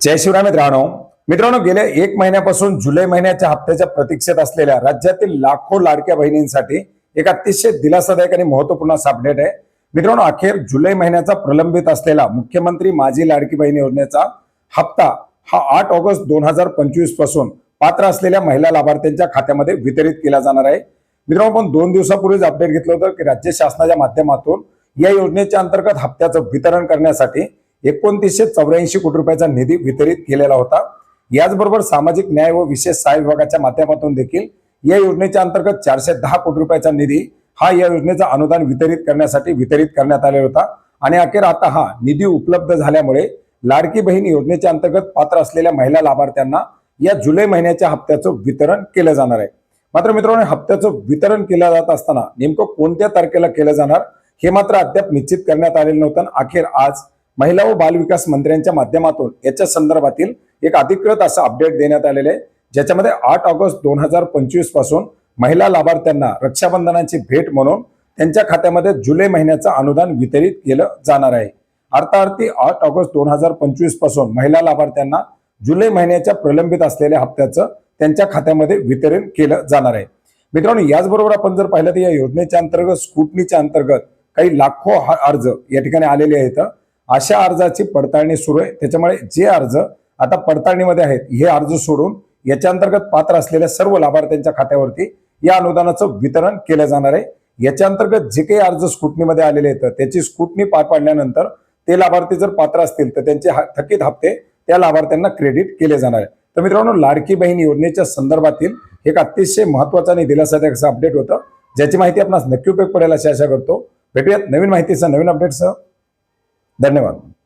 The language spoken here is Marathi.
जय शिवराय मित्रांनो. मित्रांनो गेल्या एक महिन्यापासून जुलै महिन्याच्या हप्त्याच्या प्रतीक्षेत असलेल्या राज्यातील लाखो लाडक्या बहिणींसाठी एक अतिशय दिलासादायक आणि महत्त्वपूर्ण असा अपडेट आहे. मित्रांनो अखेर जुलै महिन्याचा प्रलंबित असलेला मुख्यमंत्री माझी लाडकी बहीण योजनेचा हप्ता हा आठ ऑगस्ट दोन हजार पंचवीसपासून पात्र असलेल्या महिला लाभार्थ्यांच्या खात्यामध्ये वितरित केला जाणार आहे. मित्रांनो आपण दोन दिवसापूर्वीच अपडेट घेतलं होतं की राज्य शासनाच्या माध्यमातून या योजनेच्या अंतर्गत हप्त्याचं वितरण करण्यासाठी एकोणतीसशे चौऱ्याऐंशी कोटी रुपयाचा निधी वितरित केलेला होता. याचबरोबर सामाजिक न्याय व विशेष सहाय्य विभागाच्या माध्यमातून देखील या योजनेच्या अंतर्गत चारशे दहा कोटी रुपयाचा निधी हा या योजनेचा अनुदान वितरित करण्यासाठी वितरित करण्यात आलेला होता. आणि अखेर आता हा निधी उपलब्ध झाल्यामुळे लाडकी बहीण योजनेच्या अंतर्गत पात्र असलेल्या महिला लाभार्थ्यांना या जुलै महिन्याच्या हप्त्याचं वितरण केलं जाणार आहे. मात्र मित्रांनो हप्त्याचं वितरण केलं जात असताना नेमकं कोणत्या तारखेला केलं जाणार हे मात्र अद्याप निश्चित करण्यात आलेलं नव्हतं अखेर आज महिला व बालविकास मंत्र्यांच्या माध्यमातून याच्या संदर्भातील एक अधिकृत असं अपडेट देण्यात आलेलं आहे. ज्याच्यामध्ये आठ ऑगस्ट दोन हजार पंचवीसपासून महिला लाभार्थ्यांना रक्षाबंधनाची भेट म्हणून त्यांच्या खात्यामध्ये जुलै महिन्याचं अनुदान वितरित केलं जाणार आहे. अर्थार्थी आठ ऑगस्ट दोन हजार पंचवीसपासून महिला लाभार्थ्यांना जुलै महिन्याच्या प्रलंबित असलेल्या हप्त्याचं त्यांच्या खात्यामध्ये वितरण केलं जाणार आहे. मित्रांनो याचबरोबर आपण जर पाहिलं तर या योजनेच्या अंतर्गत स्कुटनीच्या अंतर्गत काही लाखो अर्ज या ठिकाणी आलेले आहेत. अशा अर्जाची पडताळणी सुरू आहे. त्याच्यामुळे जे अर्ज आता पडताळणीमध्ये आहेत हे अर्ज सोडून याच्या अंतर्गत पात्र असलेल्या सर्व लाभार्थ्यांच्या खात्यावरती या अनुदानाचं वितरण केलं जाणार आहे. याच्या अंतर्गत जे काही अर्ज स्कूटनीमध्ये आलेले आहेत त्याची स्कुटणी पार पाडल्यानंतर ते लाभार्थी जर पात्र असतील तर त्यांचे हा- थकीत हप्ते त्या लाभार्थ्यांना क्रेडिट केले जाणार आहे. तर मित्रांनो लाडकी बहीण योजनेच्या संदर्भातील एक अतिशय महत्त्वाचा आणि दिलासादायक असं अपडेट होतं. ज्याची माहिती आपणास नक्की उपयोग पडेल अशी आशा करतो. भेटूयात नवीन माहितीसह नवीन अपडेटसह. धन्यवाद.